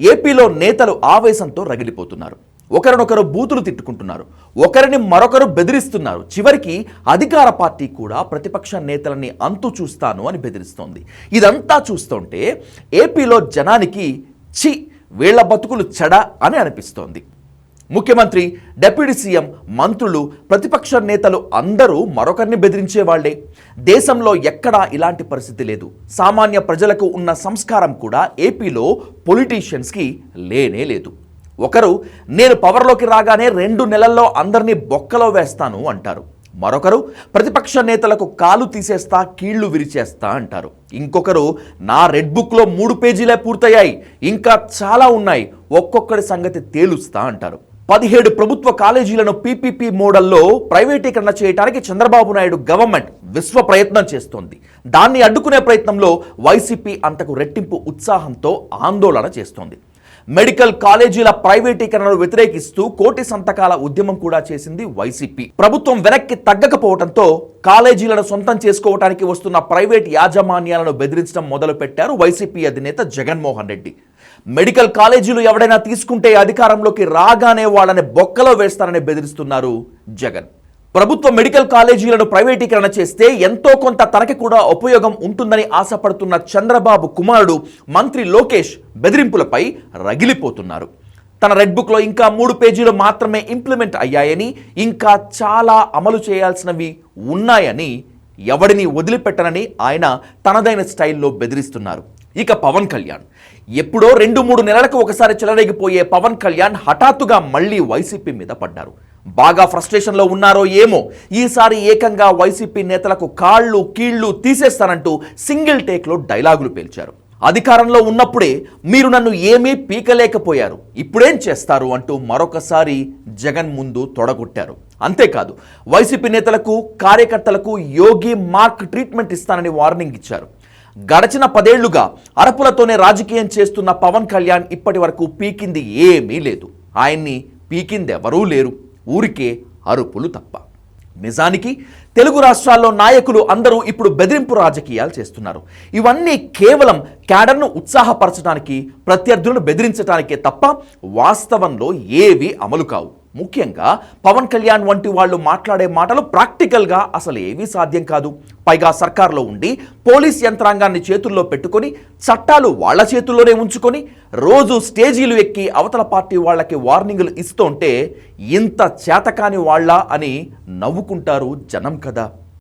ఏపీలో నేతలు ఆవేశంతో రగిలిపోతున్నారు. ఒకరినొకరు బూతులు తిట్టుకుంటున్నారు. ఒకరిని మరొకరు బెదిరిస్తున్నారు. చివరికి అధికార పార్టీ కూడా ప్రతిపక్ష నేతలని అంతు చూస్తాను అని బెదిరిస్తోంది. ఇదంతా చూస్తుంటే ఏపీలో జనానికి చి వీళ్ళ బతుకులు చెడ అని అనిపిస్తోంది. ముఖ్యమంత్రి డిప్యూటీ సీఎం మంత్రులు ప్రతిపక్ష నేతలు అందరూ మరొకరిని బెదిరించే వాళ్ళే దేశంలో ఎక్కడా ఇలాంటి పరిస్థితి లేదు. సామాన్య ప్రజలకు ఉన్న సంస్కారం కూడా ఏపీలో పొలిటీషియన్స్కి లేనే లేదు. ఒకరు నేను పవర్లోకి రాగానే రెండు నెలల్లో అందరినీ బొక్కలో వేస్తాను అంటారు. మరొకరు ప్రతిపక్ష నేతలకు కాలు తీసేస్తా కీళ్ళు విరిచేస్తా అంటారు. ఇంకొకరు నా రెడ్ బుక్లో మూడు పేజీలే పూర్తయ్యాయి ఇంకా చాలా ఉన్నాయి ఒక్కొక్కడి సంగతి తేలుస్తా అంటారు. పదిహేడు ప్రభుత్వ కాలేజీలను పీపీపీ మోడల్లో ప్రైవేటీకరణ చేయడానికి చంద్రబాబు నాయుడు గవర్నమెంట్ విశ్వ ప్రయత్నం చేస్తోంది. దాన్ని అడ్డుకునే ప్రయత్నంలో వైసీపీ అంతకు రెట్టింపు ఉత్సాహంతో ఆందోళన చేస్తోంది. మెడికల్ కాలేజీల ప్రైవేటీకరణను వ్యతిరేకిస్తూ కోటి సంతకాల ఉద్యమం కూడా చేసింది వైసీపీ. ప్రభుత్వం వెనక్కి తగ్గకపోవడంతో కాలేజీలను సొంతం చేసుకోవడానికి వస్తున్న ప్రైవేట్ యాజమాన్యాలను బెదిరించడం మొదలుపెట్టారు వైసీపీ అధినేత జగన్మోహన్ రెడ్డి. మెడికల్ కాలేజీలు ఎవడైనా తీసుకుంటే అధికారంలోకి రాగానే వాళ్ళని బొక్కలో వేస్తారని బెదిరిస్తున్నారు జగన్. ప్రభుత్వ మెడికల్ కాలేజీలను ప్రైవేటీకరణ చేస్తే ఎంతో కొంత తనకి కూడా ఉపయోగం ఉంటుందని ఆశపడుతున్న చంద్రబాబు కుమారుడు మంత్రి లోకేష్ బెదిరింపులపై రగిలిపోతున్నారు. తన రెడ్ బుక్లో ఇంకా మూడు పేజీలు మాత్రమే ఇంప్లిమెంట్ అయ్యాయని ఇంకా చాలా అమలు చేయాల్సినవి ఉన్నాయని ఎవడిని వదిలిపెట్టనని ఆయన తనదైన స్టైల్లో బెదిరిస్తున్నారు. ఇక పవన్ కళ్యాణ్. ఎప్పుడో రెండు మూడు నెలలకు ఒకసారి చెలరేగిపోయే పవన్ కళ్యాణ్ హఠాత్తుగా మళ్ళీ వైసీపీ మీద పడ్డారు. బాగా ఫ్రస్ట్రేషన్లో ఉన్నారో ఏమో ఈసారి ఏకంగా వైసీపీ నేతలకు కాళ్ళు కీళ్ళు తీసేస్తానంటూ సింగిల్ టేక్లో డైలాగులు పేల్చారు. అధికారంలో ఉన్నప్పుడే మీరు నన్ను ఏమీ పీకలేకపోయారు ఇప్పుడేం చేస్తారు అంటూ మరొకసారి జగన్ ముందు తొడగొట్టారు. అంతేకాదు వైసీపీ నేతలకు కార్యకర్తలకు యోగి మార్క్ ట్రీట్మెంట్ ఇస్తానని వార్నింగ్ ఇచ్చారు. గడచిన పదేళ్ళుగా అరపులతోనే రాజకీయం చేస్తున్న పవన్ కళ్యాణ్ ఇప్పటి వరకు పీకింది ఏమీ లేదు. ఆయన్ని పీకిందెవరూ లేరు. ఊరికే అరుపులు తప్ప. నిజానికి తెలుగు రాష్ట్రాల్లో నాయకులు అందరూ ఇప్పుడు బెదిరింపు రాజకీయాలు చేస్తున్నారు. ఇవన్నీ కేవలం క్యాడర్ను ఉత్సాహపరచడానికి ప్రత్యర్థులను బెదిరించడానికే తప్ప వాస్తవంలో ఏవి అమలు కావు. ముఖ్యంగా పవన్ కళ్యాణ్ వంటి వాళ్ళు మాట్లాడే మాటలు ప్రాక్టికల్గా అసలు ఏవీ సాధ్యం కాదు. పైగా సర్కార్లో ఉండి పోలీస్ యంత్రాంగాన్ని చేతుల్లో పెట్టుకొని చట్టాలు వాళ్ళ చేతుల్లోనే ఉంచుకొని రోజు స్టేజీలు ఎక్కి అవతల పార్టీ వాళ్ళకి వార్నింగులు ఇస్తుంటే ఇంత చేతకాని వాళ్ళ అని నవ్వుకుంటారు జనం కదా.